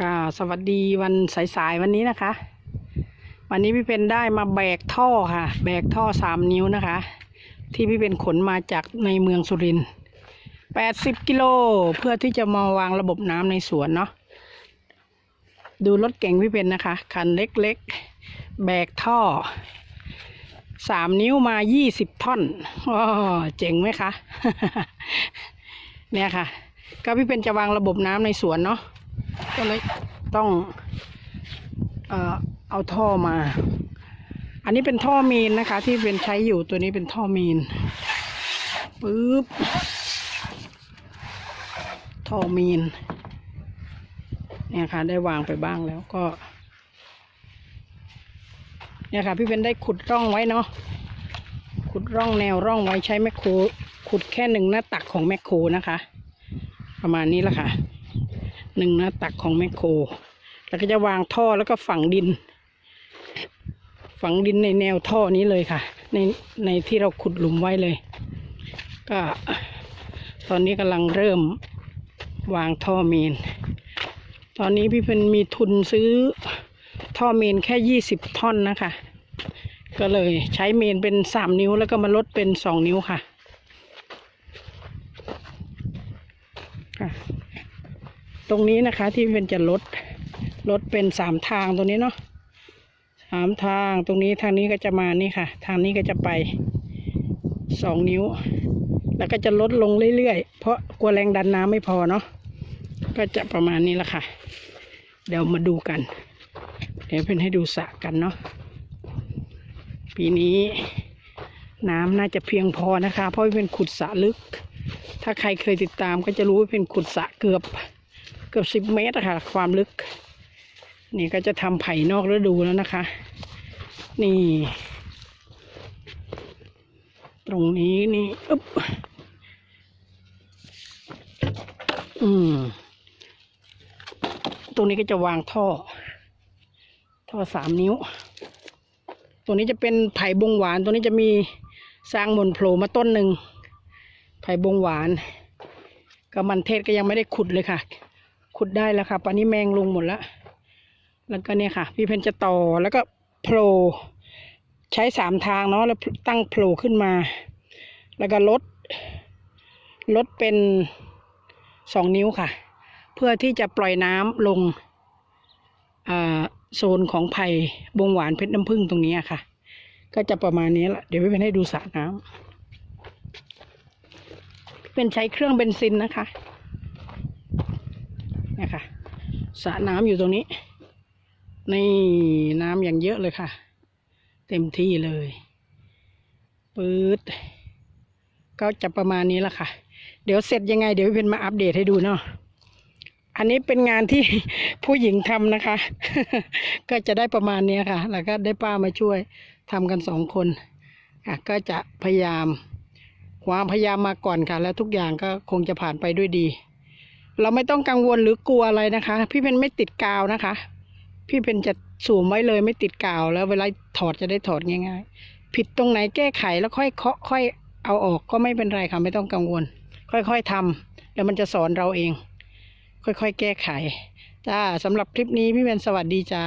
ค่ะสวัสดีวันสายๆวันนี้นะคะ วันนี้พี่เพนได้มาแบกท่อค่ะ แบกท่อสามนิ้วนะคะ ที่พี่เพนขนมาจากในเมืองสุรินทร์แปดสิบกิโลเพื่อที่จะมาวางระบบน้ำในสวนเนาะดูรถเก่งพี่เพนนะคะคันเล็กๆ แบกท่อสามนิ้วมายี่สิบท่อนอ๋อเจ๋งไหมคะ เนี่ยค่ะ ก็พี่เพนจะวางระบบน้ำในสวนเนาะ ก็เลยต้องเอาท่อมา อันนี้เป็นท่อมีนนะคะ ที่เป็นใช้อยู่ตัวนี้เป็นท่อมีนปึ๊บท่อมีน เนี่ยค่ะ ได้วางไปบ้างแล้วก็ เนี่ยค่ะ พี่เป็นได้ขุดร่องไว้เนาะขุดร่องแนวร่องไว้ใช้แมคโครขุดแค่หนึ่งหน้าตักของแมคโครนะคะ ประมาณนี้ละค่ะ หนึ่งน้าตักของแมคโคร แล้วก็จะวางท่อแล้วก็ฝังดิน ฝังดินในแนวท่อนี้เลยค่ะ ในในที่เราขุดหลุมไว้เลย ก็ตอนนี้กำลังเริ่มวางท่อเมน ตอนนี้พี่เพิ่นมีทุนซื้อท่อเมนแค่ยี่สิบท่อนนะคะ ก็เลยใช้เมนเป็นสามนิ้วแล้วก็มาลดเป็นสองนิ้วค่ะ ตรงนี้นะคะที่เป็นจะลดลดเป็นสามทางตรงนี้เนาะสามทางตรงนี้ทางนี้ก็จะมานี่ค่ะ ทางนี้ก็จะไปสองนิ้ว แล้วก็จะลดลงเรื่อยๆ เพราะกลัวแรงดันน้ำไม่พอเนาะก็จะประมาณนี้แหละค่ะ เดี๋ยวมาดูกัน เดี๋ยวเป็นให้ดูสระกันเนาะปีนี้น้ำน่าจะเพียงพอนะคะ เพราะเป็นขุดสระลึก ถ้าใครเคยติดตามก็จะรู้ว่าเป็นขุดสระเกือบ กือบสิบเมตรอะค่ะ ความลึก นี่ก็จะทำไผ่นอกฤดูแล้วนะคะ นี่ ตรงนี้นี่อึ๊บอืม ตรงนี้ก็จะวางท่อ ท่อสามนิ้วตัวนี้จะเป็นไผ่บงหวานตัวนี้จะมีสร้างมนโผล่มาต้นหนึ่งไผ่บงหวานกับมันเทศก็ยังไม่ได้ขุดเลยค่ะ ขุดได้แล้วค่ะปานนี้แมงลงหมดแล้ว แล้วก็เนี่ยค่ะ พี่เพนจะต่อแล้วก็โผล่ใช้สามทางเนาะแล้วตั้งโผล่ขึ้นมา แล้วก็ลดลดเป็นสองนิ้วค่ะ เพื่อที่จะปล่อยน้ำลงโซนของไผ่บงหวานเพชรน้ำผึ้งตรงนี้ค่ะ ก็จะประมาณนี้แหละเดี๋ยวพี่เพนให้ดูสระน้ำเป็นใช้เครื่องเบนซินนะคะเนี่ยค่ะ สระน้ำอยู่ตรงนี้ นี่น้ำอย่างเยอะเลยค่ะ เต็มที่เลยปื๊ดก็จะประมาณนี้ละค่ะ เดี๋ยวเสร็จยังไง เดี๋ยวพี่เพนมาอัปเดตให้ดูเนาะอันนี้เป็นงานที่ผู้หญิงทำนะคะ ก็จะได้ประมาณเนี้ค่ะ แล้วก็ได้ป้ามาช่วยทำกันสองคนอะก็จะพยายามความพยายามมาก่อนค่ะ แล้วทุกอย่างก็คงจะผ่านไปด้วยดี เราไม่ต้องกังวลหรือกลัวอะไรนะคะ พี่เพนไม่ติดกาวนะคะ พี่เพนจะสวมไว้เลยไม่ติดกาว แล้วเวลาถอดจะได้ถอดง่าย ๆ ผิดตรงไหนแก้ไขแล้วค่อยเคาะค่อยเอาออกก็ไม่เป็นไรค่ะไม่ต้องกังวล ค่อยๆทำแล้วมันจะสอนเราเอง ค่อยๆแก้ไขจ้าสำหรับคลิปนี้พี่เพนสวัสดีจ้า